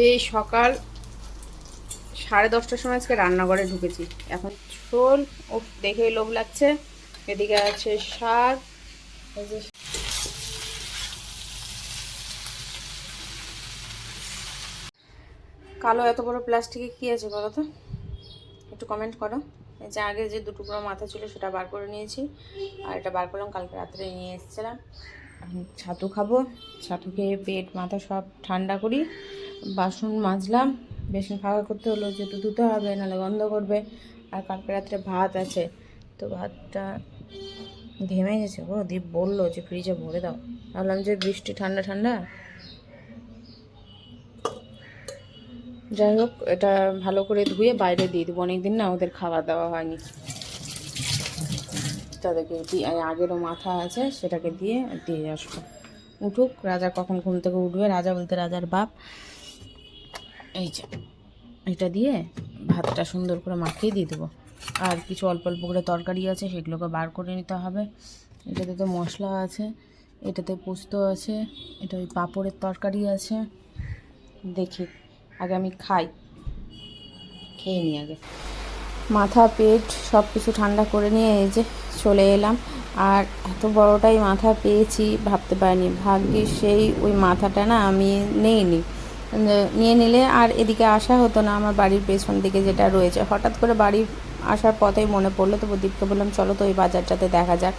সেই সকাল সাড়ে দশটার সময় আজকে রান্নাঘরে ঢুকেছি। এখন ঝোল ও দেখে লোভ লাগছে। এদিকে আছে শাক কালো এত বড় প্লাস্টিকে কি আছে বলো তো? একটু কমেন্ট করো। এই যে আগে যে দুটো বড় মাথা ছিল সেটা বার করে নিয়েছি। আর এটা বার করলাম, কালকে রাত্রে নিয়ে এসেছিলাম। ছাতু খাব। ছাতু খেয়ে পেট, মাথা সব ঠান্ডা করি। বাসন মাজলাম। বেসন ফাঁকা করতে হলো, যেহেতু ধুতে হবে, নাহলে গন্ধ করবে। আর কালকে রাত্রে ভাত আছে, তো ভাতটা ঘেমে গেছে গো। দীপ বলল যে, ফ্রিজে ভরে দাও। ভাবলাম যে, বৃষ্টি ঠান্ডা ঠান্ডা। যাই হোক, এটা ভালো করে ধুয়ে বাইরে দিয়ে দেবো। অনেকদিন না ওদের খাওয়া দাওয়া হয়নি। তাদেরকে আগেরও মাথা আছে, সেটাকে দিয়ে দিয়ে আসব। উঠুক, রাজা কখন ঘুম থেকে উঠবে? রাজা বলতে রাজার বাপ। এই যে, এটা দিয়ে ভাতটা সুন্দর করে মাখিয়ে দিয়ে দেবো। আর কিছু অল্প অল্প করে তরকারি আছে, সেগুলোকে বার করে নিতে হবে। এটাতে তো মশলা আছে, এটাতে পোস্ত আছে, এটা ওই পাঁপড়ের তরকারি আছে। দেখি, আগে আমি খাই, খেয়ে নিই আগে। মাথা, পেট সব কিছু ঠান্ডা করে নিয়ে এই যে চলে এলাম। আর এত বড়টাই মাথা পেয়েছি, ভাবতে পারিনি। ভাগ্যে সেই ওই মাথাটা না আমি নেইনি। নিয়ে নিলে আর এদিকে আসা হতো না, আমার বাড়ির পেছন দিকে যেটা রয়েছে। হঠাৎ করে বাড়ি আসার পথেই মনে পড়ল তো প্রদীপকে বললাম, চলো তো ওই বাজারটাতে দেখা যাক।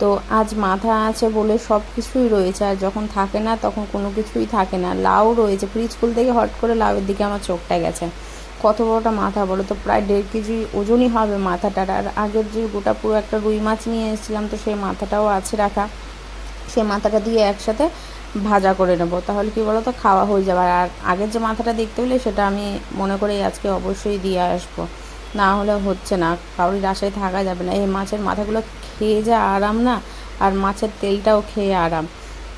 তো আজ মাথা আছে বলে সব কিছুই রয়েছে। আর যখন থাকে না, তখন কোনো কিছুই থাকে না। লাউ রয়েছে। ফ্রিজ খুল থেকে হট করে লাউয়ের দিকে আমার চোখটা গেছে। কত বড়টা মাথা বলো তো? প্রায় দেড় কেজি ওজনই হবে মাথাটার। আর আগের যে গোটা পুরো একটা রুই মাছ নিয়ে এসেছিলাম তো সেই মাথাটাও আছে রাখা। সেই মাথাটা দিয়ে একসাথে ভাজা করে নেব। তাহলে কি বলো তো খাওয়া হয়ে যাবে। আর আগের যে মাথাটা দেখতে পেলে সেটা আমি মনে করি আজকে অবশ্যই দিয়ে আসব। না হলে হচ্ছে না। কারোর আশায় থাকা যাবে না। এই মাছের মাথাগুলো খেয়ে যা আরাম না? আর মাছের তেলটাও খেয়ে আরাম।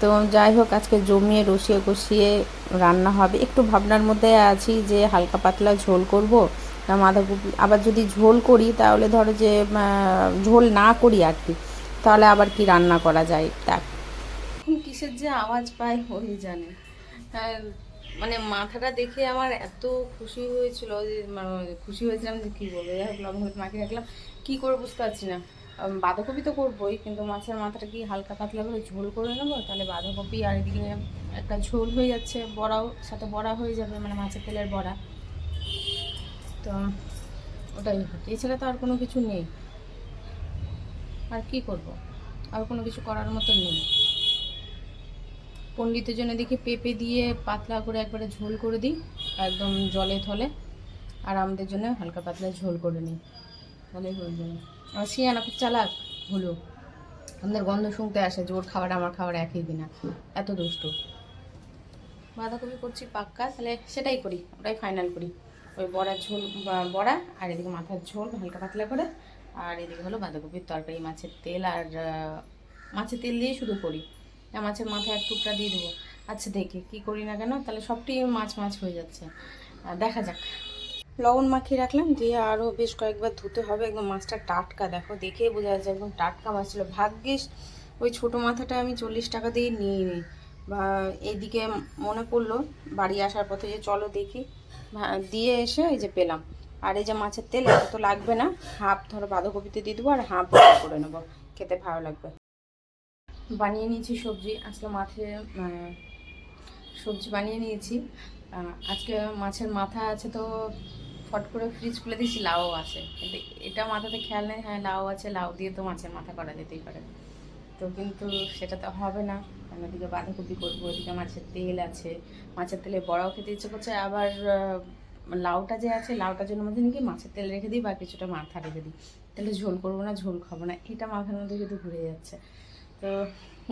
তো যাই হোক আজকে জমিয়ে রসিয়ে কষিয়ে রান্না হবে। একটু ভাবনার মধ্যে আছি যে হালকা পাতলা ঝোল করব। না বাঁধাকপি আবার যদি ঝোল করি তাহলে ধরো যে ঝোল না করি আর কি তাহলে আবার কি রান্না করা যায়? দেখ। কিসের যে আওয়াজ পাই ওই জানে? হ্যাঁ, মানে মাথাটা দেখে আমার এত খুশি হয়েছিল যে মানে খুশি হয়েছিলাম যে কী বলব? যাই হোক হলুদ মাখিয়ে রাখলাম কী করে বুঝতে পারছি না। বাঁধাকপি তো করবোই, কিন্তু মাছের মাথাটা কি হালকা পাতলা করে ঝোল করে নেব? তাহলে বাঁধাকপি আর এদিকে একটা ঝোল হয়ে যাচ্ছে, বড়াও, সাথে বড়া হয়ে যাবে মানে মাছের তেলের বড়া। তো ওটাই হচ্ছে এছাড়া তো আর কোনো কিছু নেই। আর কি করব? আর কোনো কিছু করার মতো নেই। পণ্ডিতের জন্য দেখি পেঁপে দিয়ে পাতলা করে একবারে ঝোল করে দিই, একদম জলে থলে। আর আমাদের জন্য হালকা পাতলা ঝোল করে নিই। তাহলে হয়ে যাবে। শিয়ানা খুব চালাক হলো আমাদের গন্ধ শুনতে আসে যে ওর খাবার আমার খাবার একই দিনা এত দুষ্টু। বাঁধাকপি করছি পাক্কা, তাহলে সেটাই করি, ওটাই ফাইনাল করি। ওই বড়ার ঝোল বড়া, আর এদিকে মাথার ঝোল, হালকা পাতলা করে। আর এদিকে হলো বাঁধাকপির তরকারি, মাছের তেল, আর মাছের তেল দিয়ে শুধু করি। মাছের মাথায় এক টুকরা দিয়ে দেবো। আচ্ছা দেখি, কি করি না কেন? তাহলে সবটাই মাছ মাছ হয়ে যাচ্ছে। দেখা যাক। লবণ মাখিয়ে রাখলাম, দিয়ে আরও বেশ কয়েকবার ধুতে হবে। একদম মাছটা টাটকা, দেখো, দেখেই বোঝা যাচ্ছে একদম টাটকা মাছ ছিল। ভাগ্যিস ওই ছোটো মাথাটা আমি চল্লিশ টাকা দিয়ে নিয়ে নিই বা এইদিকে মনে পড়ল বাড়ি আসার পথে যে চলো দেখি। দিয়ে এসে এই যে পেলাম। আর এই যে মাছের তেল এত তো লাগবে না। হাফ ধরো বাঁধাকপিতে দিয়ে দেবো আর হাফ করে নেব। খেতে ভালো লাগবে। বানিয়ে নিয়েছি সবজি। আজকে মাঠে সবজি বানিয়ে নিয়েছি। আজকে মাছের মাথা আছে তো ফট করে ফ্রিজ খুলে দিয়েছি লাউ আছে। কিন্তু এটা মাথাতে খেয়াল নেই হ্যাঁ লাউ আছে, লাউ দিয়ে তো মাছের মাথা করা যেতেই পারে। তো কিন্তু সেটা তো হবে না। কারণ ওদিকে বাঁধাকপি করব ওদিকে মাছের তেল আছে। মাছের তেলে বড়াও খেতে ইচ্ছে করছে, আবার লাউটা যে আছে, লাউটার জন্য মধ্যে নাকি মাছের তেল রেখে দিই বা কিছুটা মাথা রেখে দিই। তাহলে ঝোল করব না, ঝোল খাব না, এটা মাথার মধ্যে শুধু ঘুরে যাচ্ছে। তো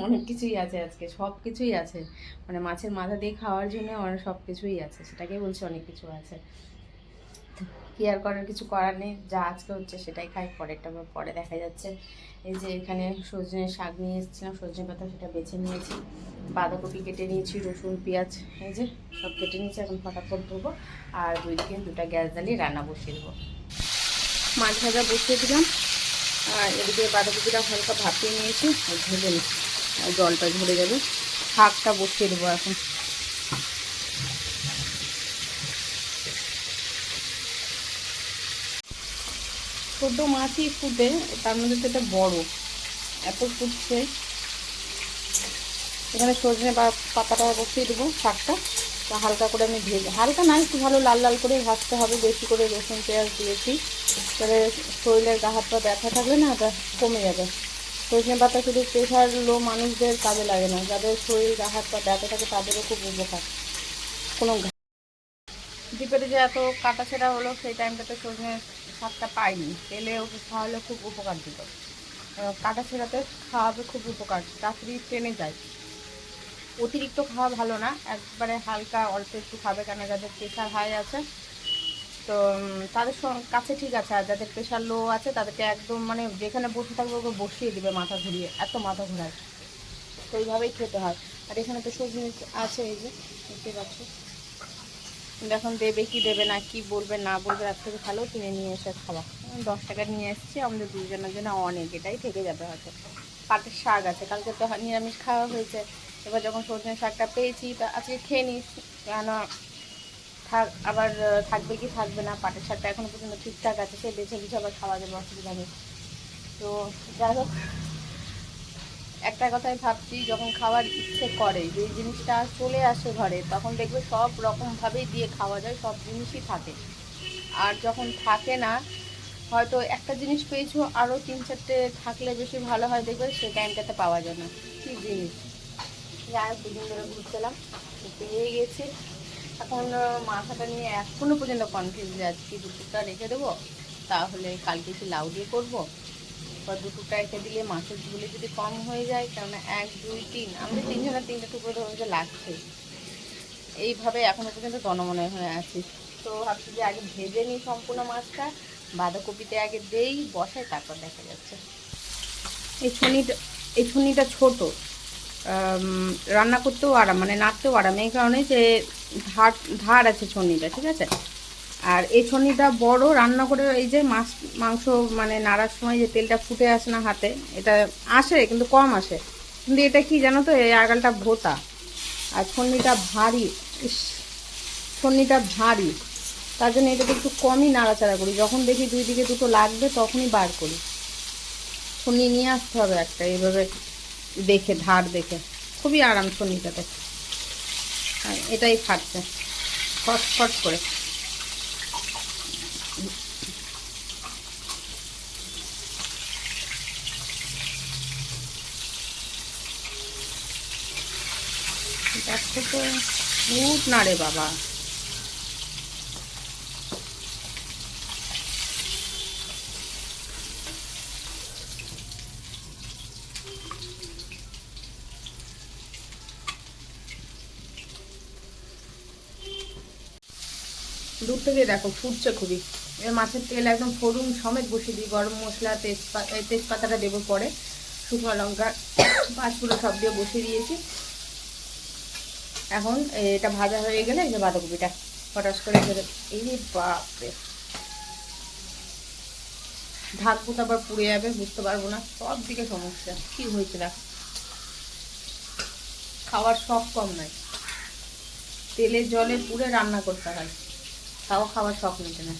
অনেক কিছুই আছে আজকে, সব কিছুই আছে। মানে মাছের মাথা দিয়ে খাওয়ার জন্য অনেক সব কিছুই আছে, সেটাকেই বলছি অনেক কিছু আছে। কি আর করার কিছু করার নেই, যা আজকে হচ্ছে সেটাই খাই, পরেরটা পরে দেখা যাচ্ছে। এই যে এখানে সজনে শাক নিয়ে এসেছিলাম, সজনে পাতা সেটা বেছে নিয়েছি, বাঁধাকপি কেটে নিয়েছি, রসুন, পেঁয়াজ, এই যে সব কেটে নিয়েছি, এখন ফটাফট ধোবো, আর দুই দিকে দুটা গ্যাস জ্বালিয়ে রান্না বসিয়ে দেবো। মাছ ভাজা বসিয়ে দিলাম, আর এদিকে বাঁধাকপিটা হালকা ভাপিয়ে নিয়েছি, আর নিচ্ছি জলটা ঝরে যাবে শাকটা বসিয়ে দেবো এখন। ছোটো মাছই ফুটে, তার মধ্যে তো এটা বড়। এত ফুটছে। এখানে সজনে বা পাতাটা বসিয়ে দেবো, শাকটা। তা হালকা করে আমি ভেজে হালকা না, একটু ভালো লাল লাল করে ভাজতে হবে। বেশি করে রসুন, পেঁয়াজ দিয়েছি। তাহলে শরীরের গা হাত পা ব্যথা থাকলে না ওটা কমে যাবে। সজনে পাতা শুধু প্রেশার লো মানুষদের কাজে লাগে না। যাদের শরীর গা হাত পা ব্যথা থাকে, তাদেরও খুব উপকার। কোনো ডিপেতে যে এত কাটা ছেঁড়া হলো সেই টাইমটাতে সজনে শাকটা পাইনি। তেলে খাওয়ালে খুব উপকার দিত। আহ, কাটা ছেঁড়াতে খাওয়াবে খুব উপকার। রাত্রি ট্রেনে যায়। অতিরিক্ত খাওয়া ভালো না। একবারে হালকা অল্প একটু খাবে কেন? যাদের প্রেশার হাই আছে তো তাদের কাছে ঠিক আছে। আর যাদের প্রেশার লো আছে তাদেরকে একদম মানে যেখানে বসে থাকবে ওকে বসিয়ে দিবে মাথা ঘুরিয়ে। এত মাথা ঘোরায়। তো এইভাবেই খেতে হয়। আর এখানে তো সবজি আছে এই যে দেখতে পাচ্ছ। এখন দেবে কি দেবে না, কি বলবে না বলবে, তার থেকে ভালো কিনে নিয়ে এসে খাওয়া। দশ টাকা নিয়ে এসেছি, আমাদের দুজনের জন্য অনেক, এটাই থেকে যাবে হয়তো। পাটের শাক আছে, কালকে তো নিরামিষ খাওয়া হয়েছে। এবার যখন সজনে শাকটা পেয়েছি, তা আজকে খেয়ে নিস কেন থাক, আবার থাকবে কি থাকবে না, পাটের শাকটা এখনও পর্যন্ত ঠিকঠাক আছে, সে বেছে বেছে আবার খাওয়া যাবে, অসুবিধা নেই। তো যাই হোক। একটা কথাই ভাবছি, যখন খাওয়ার ইচ্ছে করে, যে জিনিসটা চলে আসে ঘরে, তখন দেখবে সব রকমভাবেই দিয়ে খাওয়া যায়, সব জিনিসই থাকে। আর যখন থাকে না, হয়তো একটা জিনিস পেয়েছ, আরও তিন চারটে থাকলে বেশি ভালো হয়, দেখবে সেই টাইমটাতে পাওয়া যায় না। কী জিনিস? হোক, দুদিন ধরে ঘুরছিলাম, পেয়ে গেছি। এখন মাথাটা নিয়ে এখনও পর্যন্ত কনফিউজ যাচ্ছি দুপুরটা রেখে দেবো, তাহলে কালকে কি লাউ দিয়ে করব। বা দুটোটা রেখে দিলে মাছের ঝুলে যদি কম হয়ে যায়, কেননা এক, দুই, তিন, আমাদের তিনজনের তিনটে টুকরো ধরুন যে লাগছে। এইভাবে এখনও পর্যন্ত দনমনে হয়ে আছি। তো ভাবছি যে আগে ভেজে নিই সম্পূর্ণ মাছটা, বাঁধাকপিতে আগে দেই বসাই তারপর দেখা যাচ্ছে। এই ছুনিটা এই ছুনিটা ছোটো রান্না করতেও আরাম মানে নাড়তেও আরাম, এই কারণে যে ধার ধার আছে ছন্নিটা ঠিক আছে? আর এই ছন্নিটা বড়, রান্না করে এই যে মাছ, মাংস মানে নাড়ার সময় যে তেলটা ফুটে আসে না হাতে, এটা আসে কিন্তু কম আসে। কিন্তু এটা কি জানো তো? এই আগালটা ভোতা। আর ছন্নিটা ভারী। ইস ছন্নিটা ভারী। তার জন্য এটাকে একটু কমই নাড়াচাড়া করি। যখন দেখি দুই দিকে দুটো লাগবে, তখনই বার করি। ছন্নি নিয়ে আসতে হবে একটা, এইভাবে দেখে, ধার দেখে। খুবই আরাম ছন্নিটাতে এটাই ফাটছে। ফট ফট করে। উঠ না রে বাবা। দূর থেকে দেখো, ফুটছে খুবই। এবার মাছের তেল একদম ফোড়ন সমেত বসিয়ে দিই, গরম মশলা তেজপাতা তেজপাতাটা দেবো পরে। শুকনো লঙ্কা পাঁচপুরো সব দিয়ে বসিয়ে দিয়েছি। এখন এটা ভাজা হয়ে গেলে এই যে বাঁধাকপিটা ফটাস করে এই বাপরে। ঢাকবো তো আবার পুড়ে যাবে, বুঝতে পারব না। সব দিকে সমস্যা। কি হয়েছে দেখ। খাওয়ার সব কম নাই তেলে জলে পুড়ে রান্না করতে হয়। তাও খাওয়ার শখ মেটে না।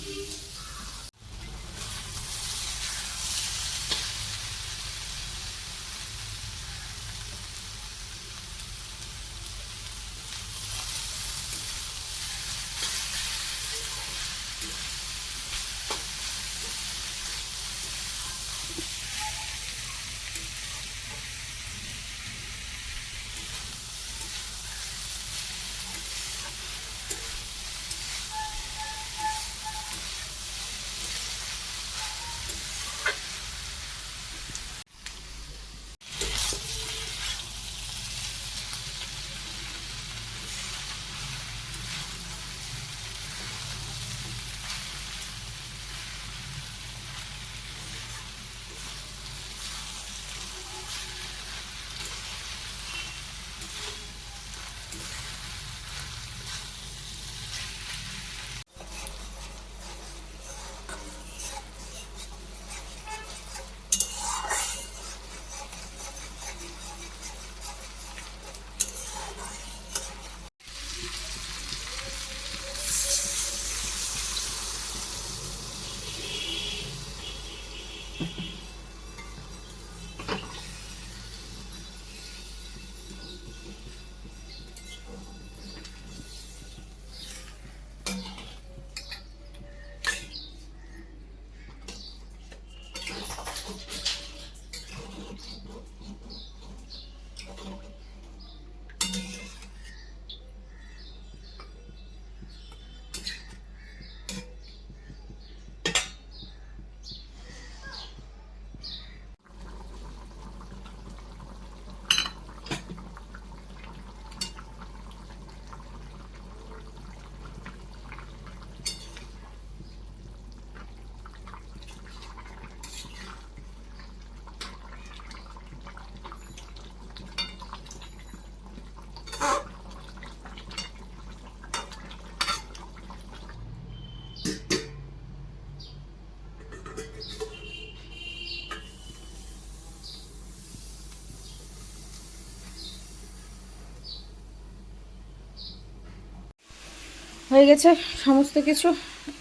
হয়ে গেছে সমস্ত কিছু।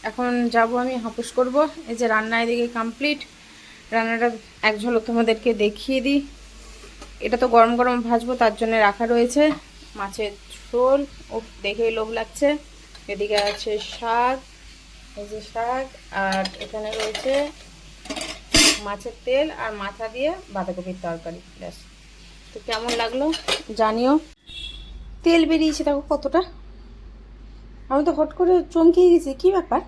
এখন যাব আমি, হাপুস করব। এই যে রান্না এদিকে কমপ্লিট রান্নাটা এক ঝলক তোমাদেরকে দেখিয়ে দিই। এটা তো গরম গরম ভাজবো, তার জন্য রাখা রয়েছে মাছের ঝোল। ও দেখে লোভ লাগছে। এদিকে আছে শাক, এই যে শাক, আর এখানে রয়েছে মাছের তেল আর মাথা দিয়ে বাঁধাকপির তরকারি, ব্যাস। তো কেমন লাগল জানিও। তেল বেরিয়েছে দেখো কতটা। আমি তো হট করে চমকিয়ে গেছি। কী ব্যাপার?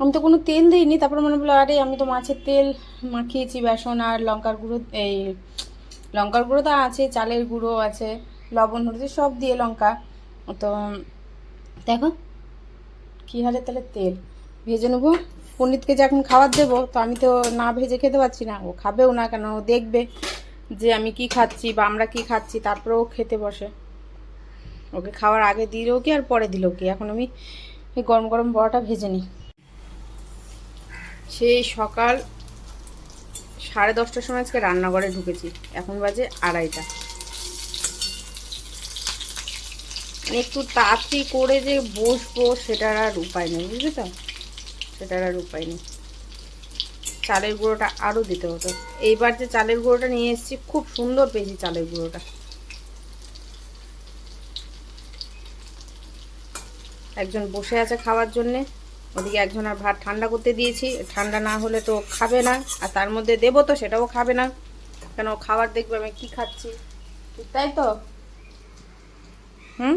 আমি তো কোনো তেল দিইনি। তারপর মনে বলল আরে আমি তো মাছের তেল মাখিয়েছি, বেসন আর লঙ্কার গুঁড়ো, এই লঙ্কার গুঁড়ো তো আছে, চালের গুঁড়ো আছে, লবণ, হলুদ সব দিয়ে লঙ্কা। তো দেখো, কী হারে তাহলে তেল। ভেজে নেব পণ্ডিতকে যে এখন খাবার দেবো, তো আমি তো না ভেজে খেতে পারছি না। ও খাবেও না কেন? ও দেখবে যে আমি কি খাচ্ছি বা আমরা কি খাচ্ছি, তারপরেও খেতে বসে। ওকে খাওয়ার আগে দিলেও কি আর পরে দিলেও কি? এখন আমি এই গরম গরম বড়াটা ভেজে নিই। সেই সকাল সাড়ে দশটার সময় আজকে রান্নাঘরে ঢুকেছি। এখন বাজে আড়াইটা। মানে একটু তাড়াতাড়ি করে যে বসবো সেটার আর উপায় নেই, বুঝলি তো? সেটার আর উপায় নেই। চালের গুঁড়োটা আরও দিতে হতো। এইবার যে চালের গুঁড়োটা নিয়ে এসেছি, খুব সুন্দর পেয়েছি চালের গুঁড়োটা। একজন বসে আছে খাওয়ার জন্যে। ওদিকে একজন আর ভাত ঠান্ডা করতে দিয়েছি। ঠান্ডা না হলে তো খাবে না, আর তার মধ্যে দেবো তো, সেটাও খাবে না। কেন খাবার দেখবে, আমি কি খাচ্ছি? তাই তো? হুম।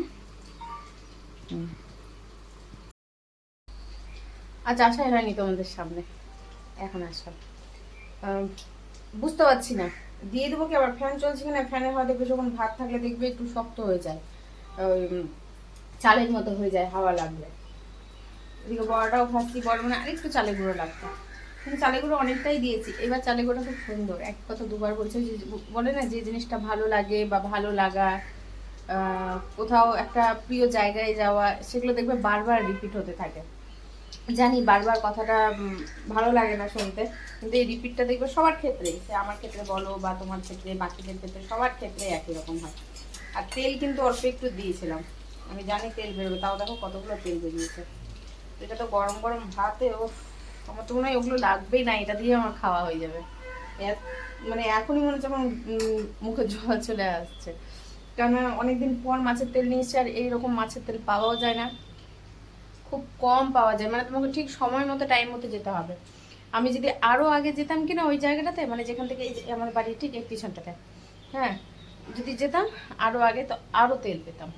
আজ আসাই হয়নি তোমাদের সামনে। এখন আসলাম বুঝতে পারছি না। দিয়ে দেবো কি আবার? ফ্যান চলছে কিনা? ফ্যানের হাওয়া দেখবে, যখন ভাত থাকলে দেখবে একটু শক্ত হয়ে যায়। ওই চালের মতো হয়ে যায়, হাওয়া লাগলে। এদিকে বড়াটাও খাচ্ছি বড় মানে আরেকটু চালে গুঁড়ো লাগতো। কিন্তু চালে গুঁড়ো অনেকটাই দিয়েছি। এবার চালে গুঁড়োটা খুব সুন্দর। এক কথা দুবার বলছে যে বলে না যে জিনিসটা ভালো লাগে বা ভালো লাগা কোথাও একটা প্রিয় জায়গায় যাওয়া, সেগুলো দেখবে বারবার রিপিট হতে থাকে। জানি বারবার কথাটা ভালো লাগে না শুনতে, কিন্তু এই রিপিটটা দেখবে সবার ক্ষেত্রেই। সে আমার ক্ষেত্রে বলো বা তোমার ক্ষেত্রে, বাকিদের ক্ষেত্রে সবার ক্ষেত্রে একই রকম হয়। আর তেল কিন্তু অল্প একটু দিয়েছিলাম। আমি জানি তেল বেরোবে, তাও দেখো কতগুলো তেল বেরিয়েছে। এটা তো গরম গরম ভাতে ও আমার তো মনে হয় ওগুলো লাগবেই না, এটা দিয়ে আমার খাওয়া হয়ে যাবে। মানে এখনই মনে হচ্ছে আমার মুখে জল চলে আসছে। কারণ অনেকদিন পর মাছের তেল নিয়েছি আর এইরকম মাছের তেল পাওয়াও যায় না। খুব কম পাওয়া যায় মানে তোমাকে ঠিক সময় মতো টাইম মতো যেতে হবে। আমি যদি আরও আগে যেতাম কিনা ওই জায়গাটাতে মানে যেখান থেকে এই আমার বাড়ির ঠিক এই পিছনটাতে হ্যাঁ? যদি যেতাম আরও আগে, তো আরও তেল পেতাম।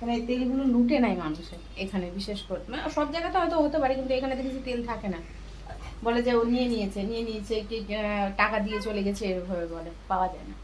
মানে এই তেলগুলো লুটে নাই মানুষের এখানে, বিশেষ করে। মানে সব জায়গাতে হয়তো হতে পারে, কিন্তু এখানে দেখেছি তেল থাকে না। বলে যে ও নিয়ে নিয়েছে নিয়ে নিয়েছে, কি টাকা দিয়ে চলে গেছে, এভাবে বলে, পাওয়া যায় না।